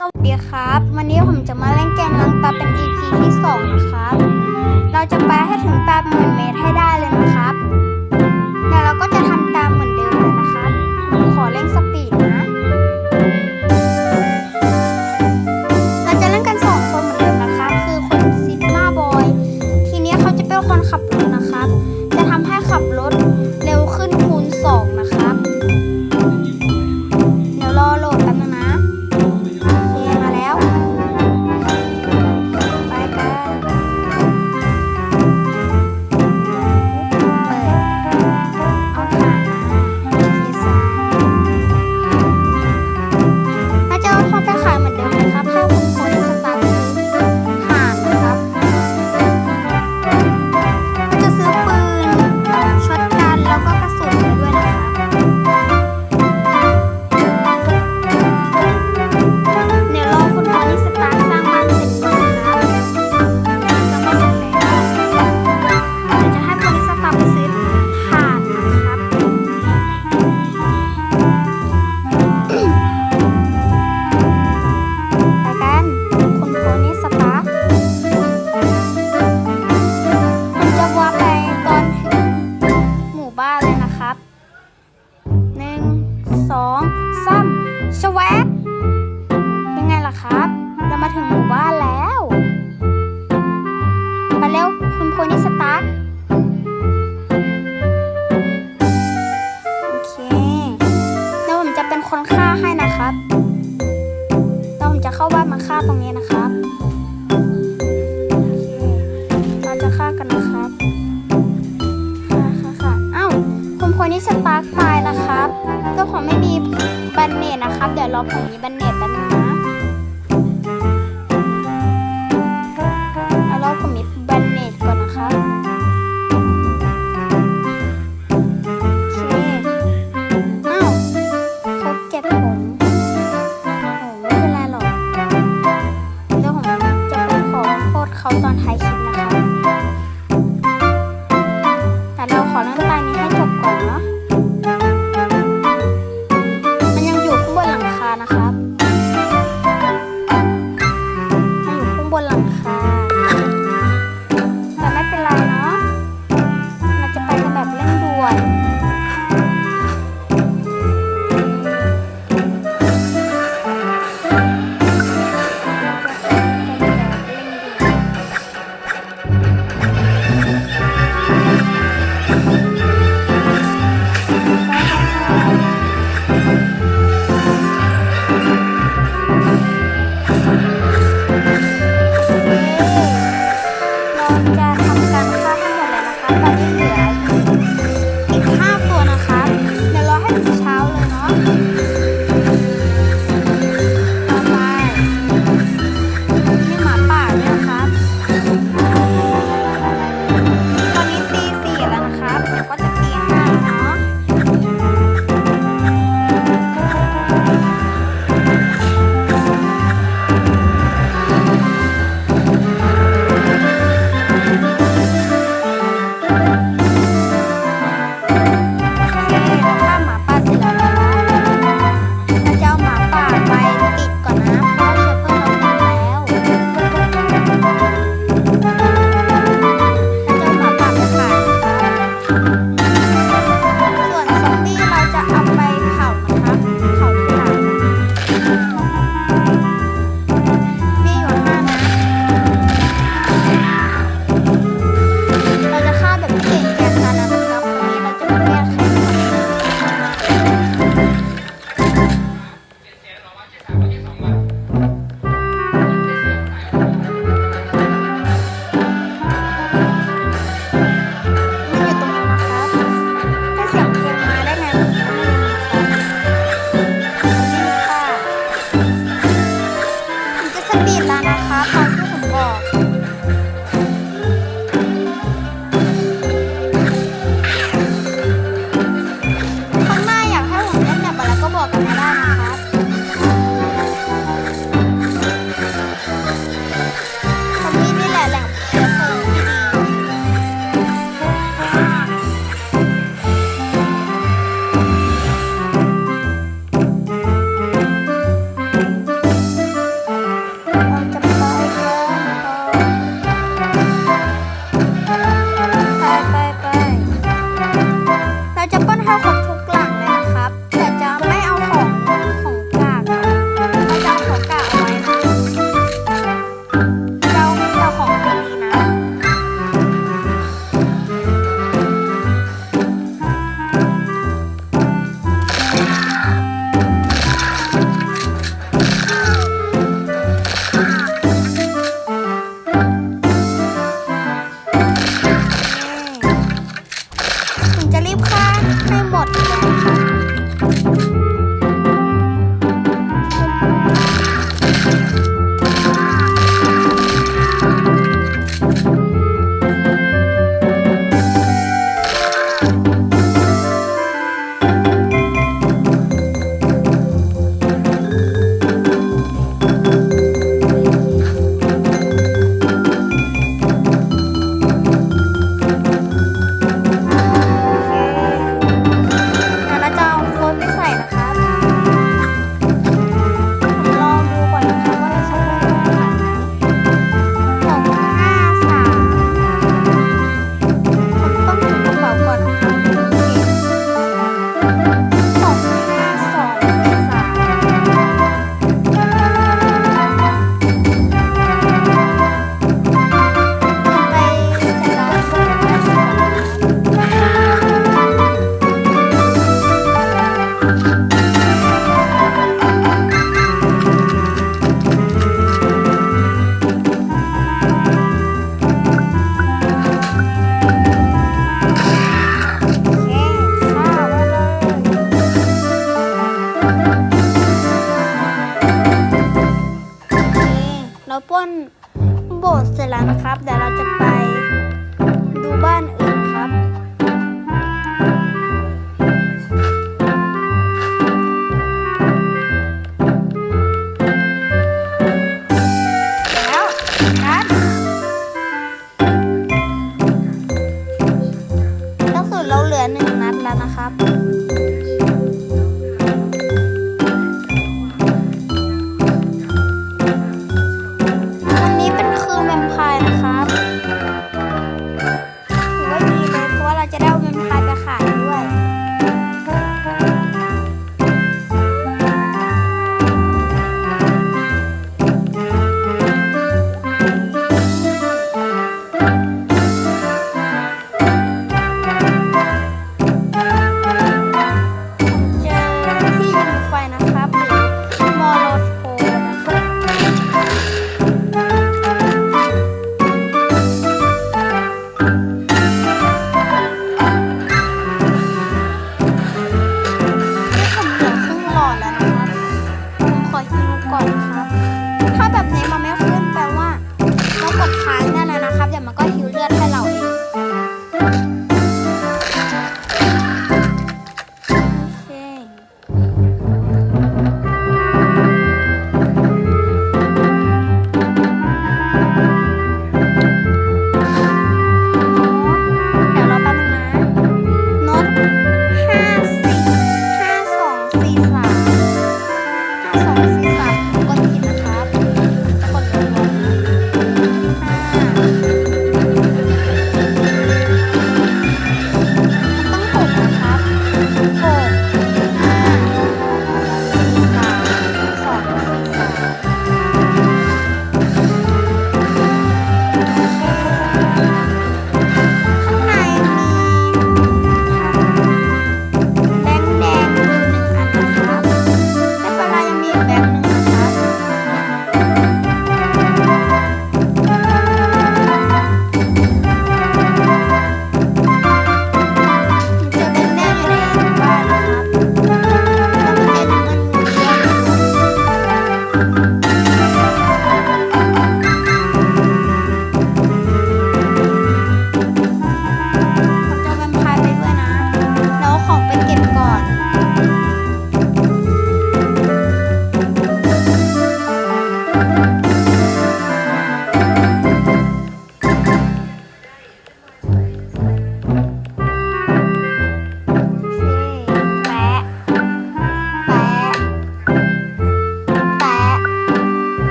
สวัสดีครับ วันนี้ผมจะมาเล่นเกมลังปลาเป็น EP ที่ 2 นะครับ เราจะไปให้ถึงแปดหมื่นเมตรให้ได้เลยนะครับ แล้วเราก็จะทำตามเหมือนเดิมเลยนะครับ ขอเล่นสัก ผมไม่มีบันเนตนะครับ เดี๋ยวรอผมมีบันเนตแป๊บนึง นะครับเดี๋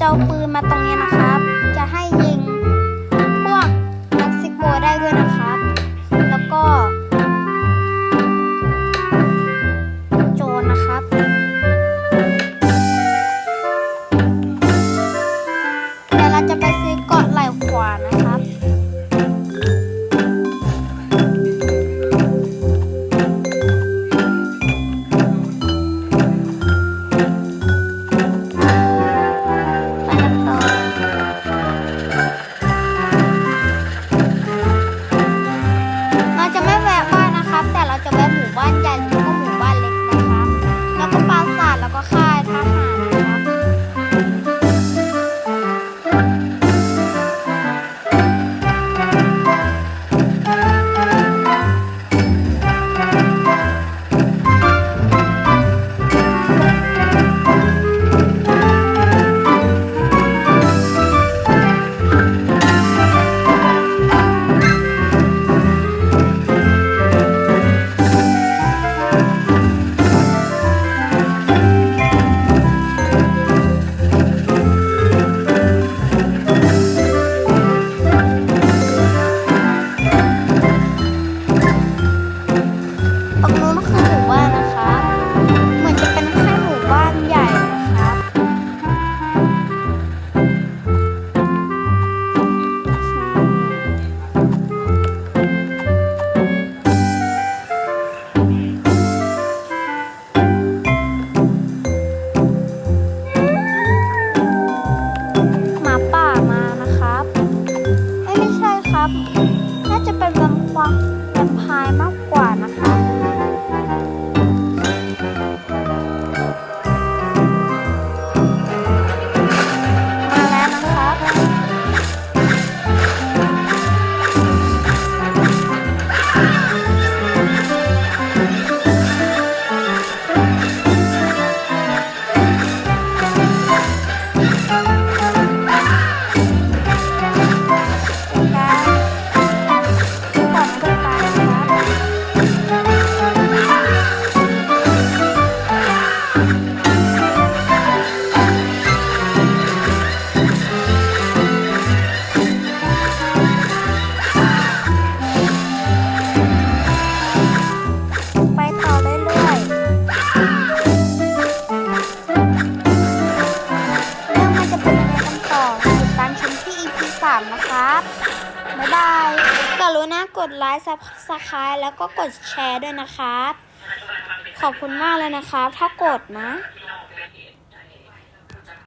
จะเอาปืนมาตรงนี้นะครับ จะให้ยิง subscribe แล้วก็กดแชร์ด้วยนะครับ ขอบคุณมากเลยนะครับ ถ้ากดนะ